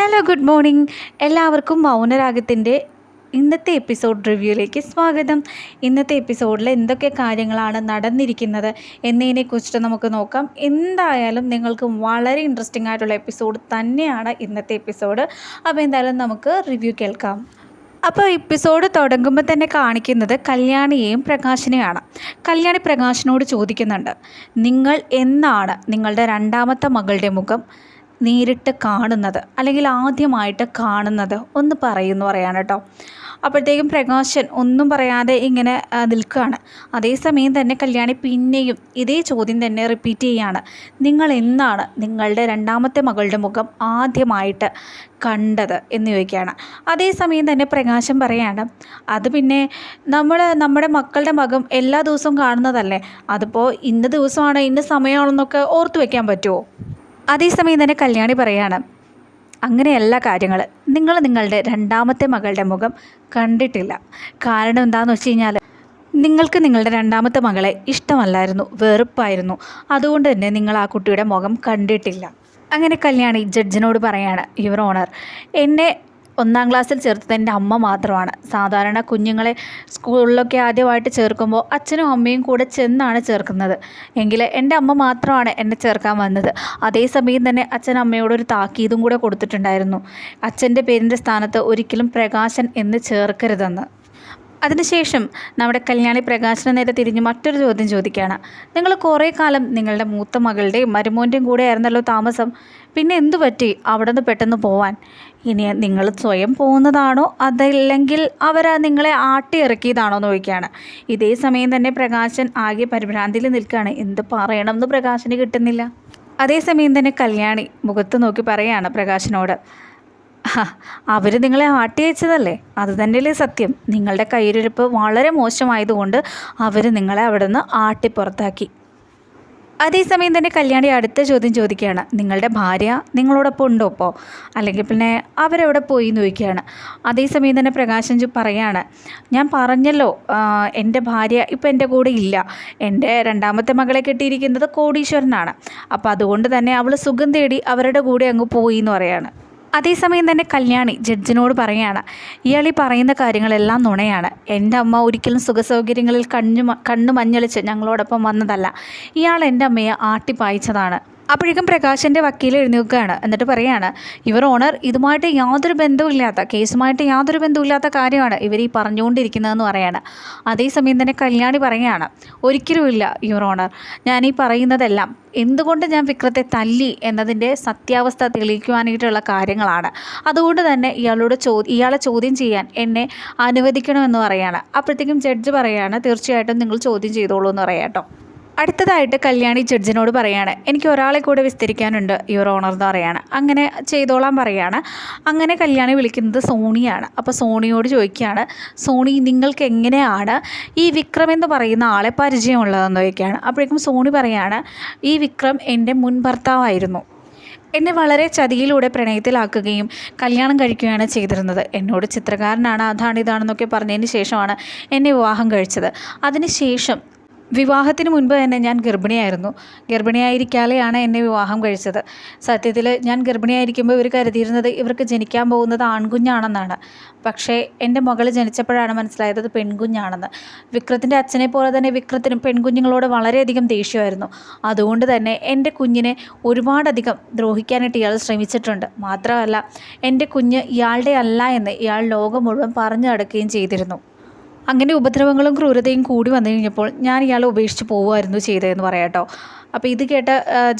Hello good morning എല്ലാവർക്കും മൗനരാഗത്തിന്റെ ഇന്നത്തെ episode റിവ്യൂയിലേക്ക് സ്വാഗതം. ഇന്നത്തെ എപ്പിസോഡിൽ എന്തൊക്കെ കാര്യങ്ങളാണ് നടന്നിരിക്കുന്നത് എന്നതിനെക്കുറിച്ചിട്ട് നമുക്ക് നോക്കാം. എന്തായാലും നിങ്ങൾക്ക് വളരെ ഇൻട്രസ്റ്റിംഗ് ആയിട്ടുള്ള എപ്പിസോഡ് തന്നെയാണ് ഇന്നത്തെ എപ്പിസോഡ്. അപ്പോൾ എന്തായാലും നമുക്ക് റിവ്യൂ കേൾക്കാം. അപ്പോൾ എപ്പിസോഡ് തുടങ്ങുമ്പോൾ തന്നെ കാണിക്കുന്നത് കല്യാണിയെയും പ്രകാശിനെയാണ്. കല്യാണി പ്രകാശിനോട് ചോദിക്കുന്നുണ്ട് നിങ്ങൾ എന്നാണ് നിങ്ങളുടെ രണ്ടാമത്തെ മകളുടെ മുഖം? നേരിട്ട് കാണുന്നത് അല്ലെങ്കിൽ ആദ്യമായിട്ട് കാണുന്നത് ഒന്ന് പറയുന്നു പറയാണ് കേട്ടോ. അപ്പോഴത്തേക്കും പ്രകാശൻ ഒന്നും പറയാതെ ഇങ്ങനെ നിൽക്കുകയാണ്. അതേസമയം തന്നെ കല്യാണി പിന്നെയും ഇതേ ചോദ്യം തന്നെ റിപ്പീറ്റ് ചെയ്യുകയാണ്. നിങ്ങൾ എന്നാണ് നിങ്ങളുടെ രണ്ടാമത്തെ മകളുടെ മുഖം ആദ്യമായിട്ട് കണ്ടത്? എന്ന് ചോദിക്കുകയാണ്. അതേസമയം തന്നെ പ്രകാശം പറയാണ് അത് പിന്നെ നമ്മൾ നമ്മുടെ മക്കളുടെ മുഖം എല്ലാ ദിവസവും കാണുന്നതല്ലേ? അതിപ്പോൾ ഇന്ന ദിവസമാണ് ഇന്ന സമയമാണെന്നൊക്കെ ഓർത്തു വയ്ക്കാൻ പറ്റുമോ അതേസമയം തന്നെ കല്യാണി പറയാണ് അങ്ങനെയല്ല കാര്യങ്ങൾ നിങ്ങൾ നിങ്ങളുടെ രണ്ടാമത്തെ മകളുടെ മുഖം കണ്ടിട്ടില്ല. കാരണം എന്താണെന്ന് വെച്ച് കഴിഞ്ഞാൽ നിങ്ങൾക്ക് നിങ്ങളുടെ രണ്ടാമത്തെ മകളെ ഇഷ്ടമല്ലായിരുന്നു വെറുപ്പായിരുന്നു. അതുകൊണ്ട് തന്നെ നിങ്ങൾ ആ കുട്ടിയുടെ മുഖം കണ്ടിട്ടില്ല. അങ്ങനെ കല്യാണി ജഡ്ജിനോട് പറയാണ് യുവർ ഓണർ എന്നെ ഒന്നാം ക്ലാസ്സിൽ ചേർത്തത് എന്റെ അമ്മ മാത്രമാണ്. സാധാരണ കുഞ്ഞുങ്ങളെ സ്കൂളിലൊക്കെ ആദ്യമായിട്ട് ചേർക്കുമ്പോൾ അച്ഛനും അമ്മയും കൂടെ ചെന്നാണ് ചേർക്കുന്നത്. എങ്കിൽ എന്റെ അമ്മ മാത്രമാണ് എന്നെ ചേർക്കാൻ വന്നത്. അതേസമയം തന്നെ അച്ഛൻ അമ്മയോട് ഒരു താക്കീതും കൂടെ കൊടുത്തിട്ടുണ്ടായിരുന്നു. അച്ഛന്റെ പേരിന്റെ സ്ഥാനത്ത് ഒരിക്കലും പ്രകാശൻ എന്ന് ചേർക്കരുതെന്ന്. അതിനുശേഷം നമ്മുടെ കല്യാണി പ്രകാശന നേരെ തിരിഞ്ഞ് മറ്റൊരു ചോദ്യം ചോദിക്കുകയാണ്. നിങ്ങൾ കുറേ കാലം നിങ്ങളുടെ മൂത്ത മകളുടെയും മരുമോന്റെയും കൂടെ ആയിരുന്നല്ലോ താമസം. പിന്നെ എന്തു പറ്റി അവിടെ നിന്ന് പെട്ടെന്ന് പോവാൻ? ഇനി നിങ്ങൾ സ്വയം പോകുന്നതാണോ? അതല്ലെങ്കിൽ അവർ നിങ്ങളെ ആട്ടി ഇറക്കിയതാണോ എന്ന് ചോദിക്കുകയാണ്. ഇതേ സമയം തന്നെ പ്രകാശൻ ആകെ പരിഭ്രാന്തിയിൽ നിൽക്കുകയാണ്. എന്ത് പറയണമെന്ന് പ്രകാശന് കിട്ടുന്നില്ല. അതേസമയം തന്നെ കല്യാണി മുഖത്ത് നോക്കി പറയാണ് പ്രകാശനോട്. അവർ നിങ്ങളെ ആട്ടി അയച്ചതല്ലേ? അത് തന്നെയല്ലേ സത്യം. നിങ്ങളുടെ കയ്യിലിരിപ്പ് വളരെ മോശമായതുകൊണ്ട് അവർ നിങ്ങളെ അവിടെ നിന്ന് ആട്ടി അതേസമയം തന്നെ കല്യാണി അടുത്ത ചോദ്യം ചോദിക്കുകയാണ്. നിങ്ങളുടെ ഭാര്യ നിങ്ങളോടൊപ്പം ഉണ്ടോ ഇപ്പോൾ അല്ലെങ്കിൽ പിന്നെ അവരെവിടെ പോയി എന്ന് ചോദിക്കുകയാണ്. അതേസമയം തന്നെ പ്രകാശം ജു പറയാണ് ഞാൻ പറഞ്ഞല്ലോ എന്റെ ഭാര്യ ഇപ്പോൾ എന്റെ കൂടെ ഇല്ല. എന്റെ രണ്ടാമത്തെ മകളെ കെട്ടിയിരിക്കുന്നത് കോടീശ്വരനാണ്. അപ്പോൾ അതുകൊണ്ട് തന്നെ അവൾ സുഖം തേടി അവരുടെ കൂടെ അങ്ങ് പോയി എന്ന് പറയാണ്. അതേസമയം തന്നെ കല്യാണി ജഡ്ജിനോട് പറയുകയാണ് ഇയാൾ ഈ പറയുന്ന കാര്യങ്ങളെല്ലാം നുണയാണ്. എന്റെ അമ്മ ഒരിക്കലും സുഖസൗകര്യങ്ങളിൽ കണ്ണു കണ്ണു മഞ്ഞളിച്ച് ഞങ്ങളോടൊപ്പം വന്നതല്ല. ഇയാൾ എന്റെ അമ്മയെ ആട്ടിപ്പായിച്ചതാണ്. അപ്പോഴേക്കും പ്രകാശന്റെ വക്കീൽ എഴുന്നേൽക്കുകയാണ്. എന്നിട്ട് പറയാണ് ഇവർ ഓണർ ഇതുമായിട്ട് യാതൊരു ബന്ധവുമില്ലാത്ത കേസുമായിട്ട് യാതൊരു ബന്ധവുമില്ലാത്ത കാര്യമാണ് ഇവർ ഈ പറഞ്ഞുകൊണ്ടിരിക്കുന്നതെന്ന് പറയാണ്. അതേസമയം തന്നെ കല്യാണി പറയുകയാണ് ഒരിക്കലുമില്ല യുവർ ഓണർ. ഈ പറയുന്നതെല്ലാം എന്തുകൊണ്ട് ഞാൻ വിക്രത്തെ തല്ലി എന്നതിന്റെ സത്യാവസ്ഥ തെളിയിക്കുവാനായിട്ടുള്ള കാര്യങ്ങളാണ്. അതുകൊണ്ട് തന്നെ ഇയാളോട് ചോ ഇയാളെ ചോദ്യം ചെയ്യാൻ എന്നെ അനുവദിക്കണമെന്ന് പറയാണ്. അപ്പോഴത്തേക്കും ജഡ്ജ് പറയാണ് തീർച്ചയായിട്ടും നിങ്ങൾ ചോദ്യം ചെയ്തോളൂ എന്ന് പറയാം കേട്ടോ. അടുത്തതായിട്ട് കല്യാണി ജഡ്ജിനോട് പറയാണ് എനിക്ക് ഒരാളെ കൂടെ വിസ്തരിക്കാനുണ്ട് യുവർ ഓണർ എന്ന് പറയാണ്. അങ്ങനെ ചെയ്തോളാൻ പറയാണ്. അങ്ങനെ കല്യാണി വിളിക്കുന്നത് സോണിയാണ്. അപ്പോൾ സോണിയോട് ചോദിക്കുകയാണ് സോണി നിങ്ങൾക്ക് എങ്ങനെയാണ് ഈ വിക്രം എന്ന് പറയുന്ന ആളെ പരിചയമുള്ളതെന്ന് ചോദിക്കുകയാണ്. അപ്പോഴേക്കും സോണി പറയാണ് ഈ വിക്രം എന്റെ മുൻ ഭർത്താവായിരുന്നു. എന്നെ വളരെ ചതിയിലൂടെ പ്രണയത്തിലാക്കുകയും കല്യാണം കഴിക്കുകയാണ് ചെയ്തിരുന്നത്. എന്നോട് ചിത്രകാരനാണ് അതാണ് ഇതാണെന്നൊക്കെ പറഞ്ഞതിന് ശേഷമാണ് എന്നെ വിവാഹം കഴിച്ചത്. അതിനുശേഷം വിവാഹത്തിന് മുൻപ് തന്നെ ഞാൻ ഗർഭിണിയായിരുന്നു. ഗർഭിണിയായിരിക്കാതെയാണ് എന്നെ വിവാഹം കഴിച്ചത്. സത്യത്തിൽ ഞാൻ ഗർഭിണിയായിരിക്കുമ്പോൾ ഇവർ കരുതിയിരുന്നത് ഇവർക്ക് ജനിക്കാൻ പോകുന്നത് ആൺകുഞ്ഞാണെന്നാണ്. പക്ഷേ എന്റെ മകൾ ജനിച്ചപ്പോഴാണ് മനസ്സിലായത് അത് പെൺകുഞ്ഞാണെന്ന്. വിക്രത്തിന്റെ അച്ഛനെ പോലെ തന്നെ വിക്രത്തിനും പെൺകുഞ്ഞുങ്ങളോട് വളരെയധികം ദേഷ്യമായിരുന്നു. അതുകൊണ്ട് തന്നെ എന്റെ കുഞ്ഞിനെ ഒരുപാടധികം ദ്രോഹിക്കാനായിട്ട് ഇയാൾ ശ്രമിച്ചിട്ടുണ്ട്. മാത്രമല്ല എന്റെ കുഞ്ഞ് ഇയാളുടെ അല്ല എന്ന് ഇയാൾ ലോകം മുഴുവൻ പറഞ്ഞു നടക്കുകയും ചെയ്തിരുന്നു. അങ്ങനെ ഉപദ്രവങ്ങളും ക്രൂരതയും കൂടി വന്നു കഴിഞ്ഞപ്പോൾ ഞാൻ ഇയാളെ ഉപേക്ഷിച്ച് പോവുമായിരുന്നു ചെയ്തതെന്ന് പറയാട്ടോ അപ്പോൾ ഇത് കേട്ട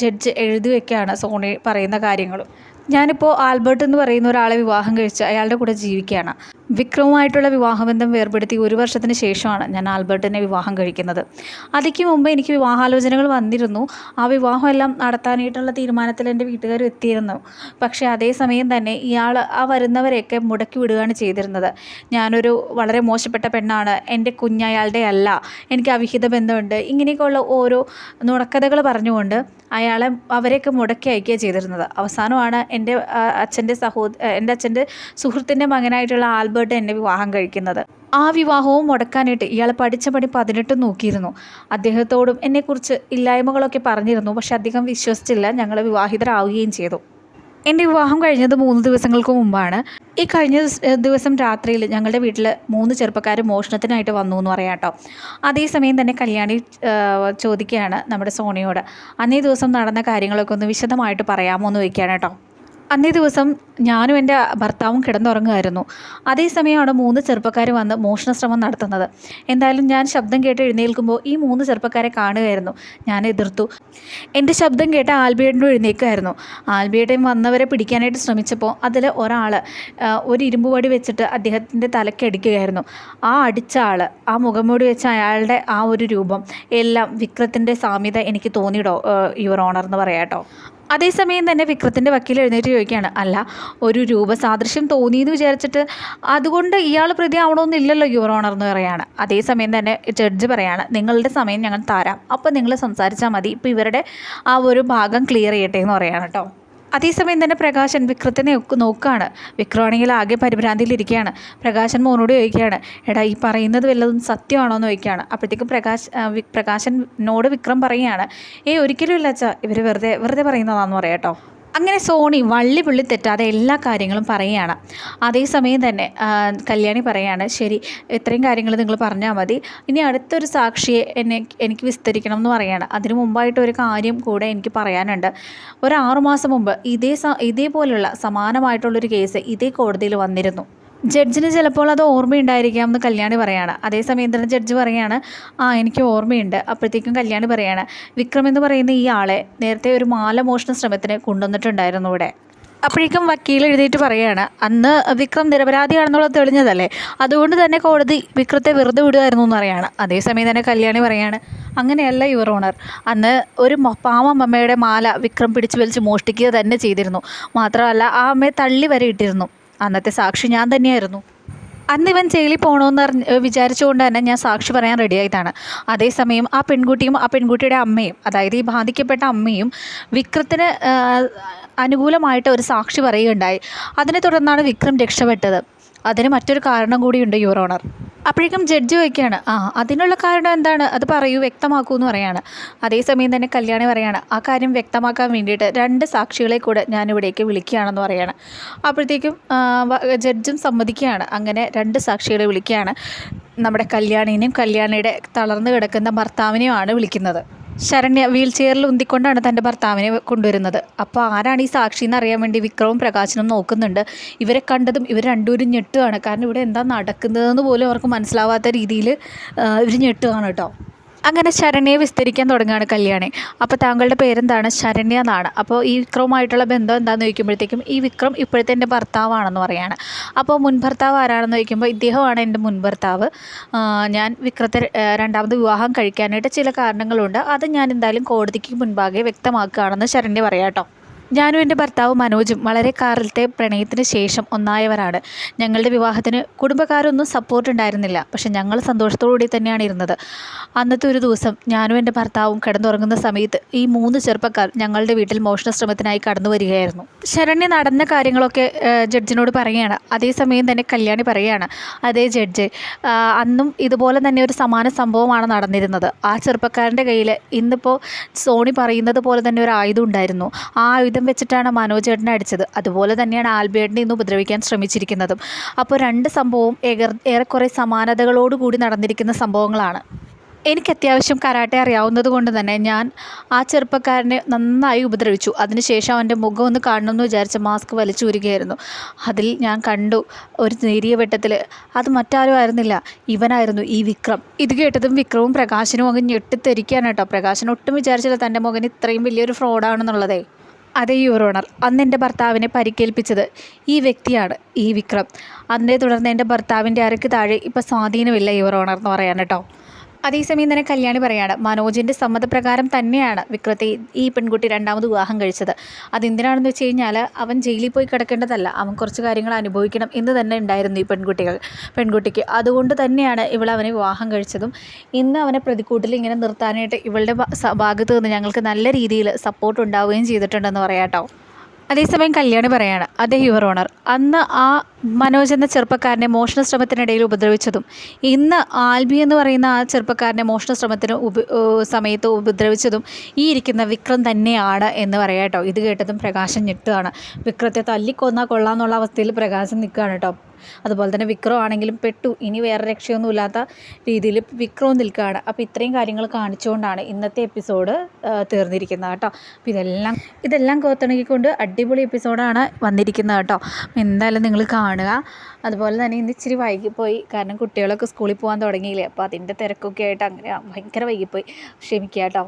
ജഡ്ജ് എഴുതി വെക്കുകയാണ് സോണി പറയുന്ന കാര്യങ്ങളും. ഞാനിപ്പോൾ ആൽബർട്ട് എന്ന് പറയുന്ന ഒരാളെ വിവാഹം കഴിച്ച് അയാളുടെ കൂടെ ജീവിക്കുകയാണ്. വിക്രവുമായിട്ടുള്ള വിവാഹബന്ധം വേർപെടുത്തി ഒരു വർഷത്തിന് ശേഷമാണ് ഞാൻ ആൽബർട്ടിനെ വിവാഹം കഴിക്കുന്നത്. അതിക്ക് മുമ്പ് എനിക്ക് വിവാഹാലോചനകൾ വന്നിരുന്നു. ആ വിവാഹമെല്ലാം നടത്താനായിട്ടുള്ള തീരുമാനത്തിൽ എന്റെ വീട്ടുകാർ എത്തിയിരുന്നു. പക്ഷേ അതേസമയം തന്നെ ഇയാൾ ആ വരുന്നവരെയൊക്കെ മുടക്കി വിടുകയാണ് ചെയ്തിരുന്നത്. ഞാനൊരു വളരെ മോശപ്പെട്ട പെണ്ണാണ്. എന്റെ കുഞ്ഞ് അയാളുടെ അല്ല. എനിക്ക് അവിഹിത ബന്ധമുണ്ട്. ഇങ്ങനെയൊക്കെയുള്ള ഓരോ നുണക്കഥകൾ പറഞ്ഞുകൊണ്ട് അയാളെ അവരെയൊക്കെ മുടക്കി അയക്കുക ചെയ്തിരുന്നത്. അവസാനമാണ് എന്റെ അച്ഛന്റെ സഹോദ എന്റെ അച്ഛന്റെ സുഹൃത്തിന്റെ മകനായിട്ടുള്ള ആൽബർട്ട് എന്നെ വിവാഹം കഴിക്കുന്നത്. ആ വിവാഹവും മുടക്കാനായിട്ട് ഇയാൾ പഠിച്ച പണി പതിനെട്ട് നോക്കിയിരുന്നു. അദ്ദേഹത്തോടും എന്നെക്കുറിച്ച് ഇല്ലായ്മകളൊക്കെ പറഞ്ഞിരുന്നു. പക്ഷെ അധികം വിശ്വസിച്ചില്ല. ഞങ്ങൾ വിവാഹിതരാവുകയും ചെയ്തു. എന്റെ വിവാഹം കഴിഞ്ഞത് മൂന്ന് ദിവസങ്ങൾക്ക് മുമ്പാണ്. ഈ കഴിഞ്ഞ ദിവസം രാത്രിയിൽ ഞങ്ങളുടെ വീട്ടിൽ മൂന്ന് ചെറുപ്പക്കാർ മോഷണത്തിനായിട്ട് വന്നു എന്ന് പറയാം കേട്ടോ. അതേസമയം തന്നെ കല്യാണി ചോദിക്കുകയാണ് നമ്മുടെ സോണിയോട്. അന്നേ ദിവസം നടന്ന കാര്യങ്ങളൊക്കെ ഒന്ന് വിശദമായിട്ട് പറയാമോ എന്ന് ചോദിക്കുകയാണ് കേട്ടോ. അന്നേ ദിവസം ഞാനും എന്റെ ഭർത്താവും കിടന്നുറങ്ങുമായിരുന്നു അതേസമയം അവിടെ മൂന്ന് ചെറുപ്പക്കാർ വന്ന് മോഷണ ശ്രമം നടത്തുന്നത്. എന്തായാലും ഞാൻ ശബ്ദം കേട്ട് എഴുന്നേൽക്കുമ്പോൾ ഈ മൂന്ന് ചെറുപ്പക്കാരെ കാണുകയായിരുന്നു. ഞാൻ എതിർത്തു. എന്റെ ശബ്ദം കേട്ട് ആൽബിയേട്ടനും എഴുന്നേൽക്കുമായിരുന്നു ആൽബിയേട്ടയും വന്നവരെ പിടിക്കാനായിട്ട് ശ്രമിച്ചപ്പോൾ അതിൽ ഒരാൾ ഒരു ഇരുമ്പ് വടി വെച്ചിട്ട് അദ്ദേഹത്തിന്റെ തലയ്ക്ക് അടിക്കുകയായിരുന്നു. ആ അടിച്ച ആൾ ആ മുഖംമൂടി വെച്ച അയാളുടെ ആ ഒരു രൂപം എല്ലാം വിക്രത്തിന്റെ സാമ്യത എനിക്ക് തോന്നിയിടോ യുവർ ഓണർ എന്ന് പറയാം കേട്ടോ. അതേസമയം തന്നെ വിക്രത്തിന്റെ വക്കീൽ എഴുന്നേറ്റ് ചോദിക്കുകയാണ് അല്ല ഒരു രൂപസാദൃശ്യം തോന്നിയെന്ന് വിചാരിച്ചിട്ട് അതുകൊണ്ട് ഇയാൾ പ്രതി ആവണമെന്നില്ലല്ലോ യുവർ ഓണർ എന്ന് പറയാണ്. അതേസമയം തന്നെ ജഡ്ജ് പറയാണ് നിങ്ങളുടെ സമയം ഞങ്ങൾ തരാം അപ്പോൾ നിങ്ങൾ സംസാരിച്ചാൽ മതി ഇപ്പോൾ ഇവരുടെ ആ ഒരു ഭാഗം ക്ലിയർ ചെയ്യട്ടെ എന്ന് പറയാണ് കേട്ടോ. അതേസമയം തന്നെ പ്രകാശൻ വിക്രത്തിനെ നോക്കുകയാണ് വിക്രമാണെങ്കിൽ ആകെ പരിഭ്രാന്തിയിലിരിക്കുകയാണ്. പ്രകാശൻ മോനോട് ചോദിക്കുകയാണ് എടാ ഈ പറയുന്നത് വല്ലതും സത്യമാണോ? എന്ന് ചോദിക്കുകയാണ്. അപ്പോഴത്തേക്കും പ്രകാശ് പ്രകാശനോട് വിക്രം പറയുകയാണ് ഏ ഒരിക്കലും ഇല്ല അച്ഛാ. ഇവർ വെറുതെ വെറുതെ പറയുന്നതാണെന്ന് പറയാം കേട്ടോ. അങ്ങനെ സോണി വള്ളി പുള്ളി തെറ്റാതെ എല്ലാ കാര്യങ്ങളും പറയുകയാണ്. അതേസമയം തന്നെ കല്യാണി പറയാണ് ശരി ഇത്രയും കാര്യങ്ങൾ നിങ്ങൾ പറഞ്ഞാൽ മതി. ഇനി അടുത്തൊരു സാക്ഷിയെ എന്നെ എനിക്ക് വിസ്തരിക്കണം എന്ന് പറയാണ് അതിനു മുമ്പായിട്ട് ഒരു കാര്യം കൂടെ എനിക്ക് പറയാനുണ്ട്. ഒരു ആറുമാസം മുമ്പ് ഇതേ സ ഇതേപോലുള്ള സമാനമായിട്ടുള്ളൊരു കേസ് ഇതേ കോടതിയിൽ വന്നിരുന്നു. ജഡ്ജിന് ചിലപ്പോൾ അത് ഓർമ്മയുണ്ടായിരിക്കാം എന്ന് കല്യാണി പറയാണ്. അതേസമയം തന്നെ ജഡ്ജ് പറയാണ് ആ എനിക്ക് ഓർമ്മയുണ്ട്. അപ്പോഴത്തേക്കും കല്യാണി പറയാണ് വിക്രം എന്ന് പറയുന്ന ഈ ആളെ നേരത്തെ ഒരു മാല മോഷണ ശ്രമത്തിന് കൊണ്ടുവന്നിട്ടുണ്ടായിരുന്നു ഇവിടെ. അപ്പോഴേക്കും വക്കീൽ എഴുതിയിട്ട് പറയുകയാണ് അന്ന് വിക്രം നിരപരാധിയാണെന്നുള്ളത് തെളിഞ്ഞതല്ലേ? അതുകൊണ്ട് തന്നെ കോടതി വിക്രത്തെ വെറുതെ വിടുമായിരുന്നു എന്ന് പറയാണ്. അതേസമയം തന്നെ കല്യാണി പറയാണ് അങ്ങനെയല്ല യുവർ ഓണർ. അന്ന് ഒരു മ- പാവം അമ്മയുടെ മാല വിക്രം പിടിച്ചു വലിച്ച് മോഷ്ടിക്കുക തന്നെ ചെയ്തിരുന്നു. മാത്രമല്ല ആ അമ്മയെ തള്ളി വരെ ഇട്ടിരുന്നു. അന്നത്തെ സാക്ഷി ഞാൻ തന്നെയായിരുന്നു. അന്ന് ഇവൻ ജയിലിൽ പോകണമെന്ന് അറിഞ്ഞ് വിചാരിച്ചുകൊണ്ട് തന്നെ ഞാൻ സാക്ഷി പറയാൻ റെഡിയായതാണ് അതേസമയം ആ പെൺകുട്ടിയും ആ പെൺകുട്ടിയുടെ അമ്മയും അതായത് ഈ ബാധിക്കപ്പെട്ട അമ്മയും വിക്രത്തിന് അനുകൂലമായിട്ട് ഒരു സാക്ഷി പറയുകയുണ്ടായി. അതിനെ തുടർന്നാണ് വിക്രം രക്ഷപ്പെട്ടത്. അതിന് മറ്റൊരു കാരണം കൂടിയുണ്ട് യുവർ ഓണർ അപ്പോഴേക്കും ജഡ്ജി വയ്ക്കുകയാണ് ആ അതിനുള്ള കാരണം എന്താണ്? അത് പറയൂ വ്യക്തമാക്കൂ എന്ന് പറയാണ്. അതേസമയം തന്നെ കല്യാണി പറയാണ് ആ കാര്യം വ്യക്തമാക്കാൻ വേണ്ടിയിട്ട് രണ്ട് സാക്ഷികളെ കൂടെ ഞാനിവിടേക്ക് വിളിക്കുകയാണെന്ന് പറയാണ്. അപ്പോഴത്തേക്കും ജഡ്ജും സമ്മതിക്കുകയാണ് അങ്ങനെ രണ്ട് സാക്ഷികളെ വിളിക്കുകയാണ്. നമ്മുടെ കല്യാണിനെയും കല്യാണിയുടെ തളർന്നു കിടക്കുന്ന ഭർത്താവിനെയുമാണ് വിളിക്കുന്നത്. ശരണ്യ വീൽ ചെയറിൽ ഉന്തിക്കൊണ്ടാണ് തന്റെ ഭർത്താവിനെ കൊണ്ടുവരുന്നത്. അപ്പോൾ ആരാണ് ഈ സാക്ഷി എന്ന് അറിയാൻ വേണ്ടി വിക്രവും പ്രകാശനും നോക്കുന്നുണ്ട്. ഇവരെ കണ്ടതും ഇവർ രണ്ടുപേരും ഞെട്ടുകയാണ്. കാരണം ഇവിടെ എന്താ നടക്കുന്നതെന്ന് പോലും അവർക്ക് മനസ്സിലാവാത്ത രീതിയിൽ ഇവർ ഞെട്ടുകയാണ് കേട്ടോ. അങ്ങനെ ശരണ്യെ വിസ്തരിക്കാൻ തുടങ്ങുകയാണ് കല്യാണി. അപ്പോൾ താങ്കളുടെ പേരെന്താണ്? ശരണ്യ എന്നാണ്. അപ്പോൾ ഈ വിക്രവുമായിട്ടുള്ള ബന്ധം എന്താണെന്ന് ചോദിക്കുമ്പോഴത്തേക്കും ഈ വിക്രം ഇപ്പോഴത്തെ എന്റെ ഭർത്താവാണെന്ന് പറയാണ്. അപ്പോൾ മുൻ ഭർത്താവ് ആരാണെന്ന് ചോദിക്കുമ്പോൾ ഇദ്ദേഹമാണ് എന്റെ മുൻ ഭർത്താവ്. ഞാൻ വിക്രത്തെ രണ്ടാമത് വിവാഹം കഴിക്കാനായിട്ട് ചില കാരണങ്ങളുണ്ട്. അത് ഞാൻ എന്തായാലും കോടതിക്ക് മുൻപാകെ വ്യക്തമാക്കുകയാണെന്ന് ശരണ്യ പറയാം കേട്ടോ ഞാനും എന്റെ ഭർത്താവ് മനോജും വളരെ കാലത്തെ പ്രണയത്തിന് ശേഷം ഒന്നായവരാണ്. ഞങ്ങളുടെ വിവാഹത്തിന് കുടുംബക്കാരൊന്നും സപ്പോർട്ട് ഉണ്ടായിരുന്നില്ല. പക്ഷെ ഞങ്ങൾ സന്തോഷത്തോടുകൂടി തന്നെയാണ് ഇരുന്നത്. അന്നത്തെ ഒരു ദിവസം ഞാനും എന്റെ ഭർത്താവും കിടന്നുറങ്ങുന്ന സമയത്ത് ഈ മൂന്ന് ചെറുപ്പക്കാർ ഞങ്ങളുടെ വീട്ടിൽ മോഷണ ശ്രമത്തിനായി കടന്നു വരികയായിരുന്നു. ശരണ്യ നടന്ന കാര്യങ്ങളൊക്കെ ജഡ്ജിനോട് പറയുകയാണ്. അതേസമയം തന്നെ കല്യാണി പറയുകയാണ്. അതേ ജഡ്ജ് അന്നും ഇതുപോലെ തന്നെ ഒരു സമാന സംഭവമാണ് നടന്നിരുന്നത്. ആ ചെറുപ്പക്കാരന്റെ കയ്യിൽ ഇന്നിപ്പോൾ സോണി പറയുന്നത് പോലെ തന്നെ ഒരു ആയുധം ഉണ്ടായിരുന്നു. ആ ആയുധം വെച്ചിട്ടാണ് മനോജേട്ടനെ അടിച്ചത്. അതുപോലെ തന്നെയാണ് ആൽബേട്ടിനെ ഇന്ന് ഉപദ്രവിക്കാൻ ശ്രമിച്ചിരിക്കുന്നതും. അപ്പോൾ രണ്ട് സംഭവവും ഏറെക്കുറെ സമാനതകളോടുകൂടി നടന്നിരിക്കുന്ന സംഭവങ്ങളാണ്. എനിക്ക് അത്യാവശ്യം കരാട്ടെ അറിയാവുന്നത് കൊണ്ട് തന്നെ ഞാൻ ആ ചെറുപ്പക്കാരനെ നന്നായി ഉപദ്രവിച്ചു. അതിനുശേഷം അവന്റെ മുഖം ഒന്ന് കാണണം എന്ന് വിചാരിച്ച മാസ്ക് വലിച്ചൂരുകയായിരുന്നു. അതിൽ ഞാൻ കണ്ടു ഒരു നേരിയ വെട്ടത്തിൽ അത് മറ്റാരും ആയിരുന്നില്ല. ഇവനായിരുന്നു ഈ വിക്രം. ഇത് കേട്ടതും വിക്രവും പ്രകാശനും അങ്ങ് ഞെട്ടിത്തെരിക്കുകയാണ് കേട്ടോ. പ്രകാശൻ ഒട്ടും വിചാരിച്ചില്ല തന്റെ മകൻ ഇത്രയും വലിയൊരു ഫ്രോഡാണെന്നുള്ളതേ അതേ യുവർ അന്ന് എന്റെ ഭർത്താവിനെ പരിക്കേൽപ്പിച്ചത് ഈ വ്യക്തിയാണ് ഈ വിക്രം. അതിനെ തുടർന്ന് എന്റെ ഭർത്താവിന്റെ അരക്ക് താഴെ ഇപ്പോൾ സ്വാധീനമില്ല യുവർ ഓണർ എന്ന് പറയാൻ കേട്ടോ. അതേസമയം തന്നെ കല്യാണി പറയാണ് മനോജിന്റെ സമ്മതപ്രകാരം തന്നെയാണ് വിക്രത്തെ ഈ പെൺകുട്ടി രണ്ടാമത് വിവാഹം കഴിച്ചത്. അതെന്തിനാണെന്ന് വെച്ച് കഴിഞ്ഞാൽ അവൻ ജയിലിൽ പോയി കിടക്കേണ്ടതല്ല അവൻ കുറച്ച് കാര്യങ്ങൾ അനുഭവിക്കണം എന്ന് തന്നെ ഉണ്ടായിരുന്നു ഈ പെൺകുട്ടികൾ പെൺകുട്ടിക്ക്. അതുകൊണ്ട് തന്നെയാണ് ഇവൾ അവനെ വിവാഹം കഴിച്ചതും. ഇന്ന് അവനെ പ്രതിക്കൂട്ടിൽ ഇങ്ങനെ നിർത്താനായിട്ട് ഇവളുടെ ഭാഗത്ത് നിന്ന് ഞങ്ങൾക്ക് നല്ല രീതിയിൽ സപ്പോർട്ട് ഉണ്ടാവുകയും ചെയ്തിട്ടുണ്ടെന്ന് പറയാം കേട്ടോ. അതേസമയം കല്യാണി പറയാണ് അതെ യുവർ ഓണർ. അന്ന് ആ മനോജ് എന്ന ചെറുപ്പക്കാരനെ മോഷണ ശ്രമത്തിനിടയിൽ ഉപദ്രവിച്ചതും ഇന്ന് ആൽബി എന്ന് പറയുന്ന ആ ചെറുപ്പക്കാരനെ മോഷണ ശ്രമത്തിന് ഉപ സമയത്ത് ഉപദ്രവിച്ചതും ഈ ഇരിക്കുന്ന വിക്രം തന്നെയാണ് എന്ന് പറയാം കേട്ടോ ഇത് കേട്ടതും പ്രകാശം ഞെട്ടുകയാണ്. വിക്രത്തെ തല്ലിക്കൊന്നാൽ കൊള്ളാമെന്നുള്ള അവസ്ഥയിൽ പ്രകാശം നിൽക്കുകയാണ് കേട്ടോ. അതുപോലെ തന്നെ വിക്രം ആണെങ്കിലും പെട്ടു. ഇനി വേറെ രക്ഷയൊന്നുമില്ലാത്ത രീതിയിൽ വിക്രവും നിൽക്കുകയാണ്. അപ്പോൾ ഇത്രയും കാര്യങ്ങൾ കാണിച്ചുകൊണ്ടാണ് ഇന്നത്തെ എപ്പിസോഡ് തീർന്നിരിക്കുന്നത് കേട്ടോ. അപ്പോൾ ഇതെല്ലാം ഇതെല്ലാം കോത്തിണക്കിക്കൊണ്ട് അടിപൊളി എപ്പിസോഡാണ് വന്നിരിക്കുന്നത് കേട്ടോ. എന്തായാലും നിങ്ങൾ കാണുക. അതുപോലെ തന്നെ ഇന്ന് ഇച്ചിരി വൈകിപ്പോയി. കാരണം കുട്ടികളൊക്കെ സ്കൂളിൽ പോകാൻ തുടങ്ങിയില്ലേ? അപ്പോൾ അതിന്റെ തിരക്കൊക്കെ ആയിട്ട് അങ്ങനെ ഭയങ്കര വൈകിപ്പോയി. ക്ഷമിക്കുക കേട്ടോ.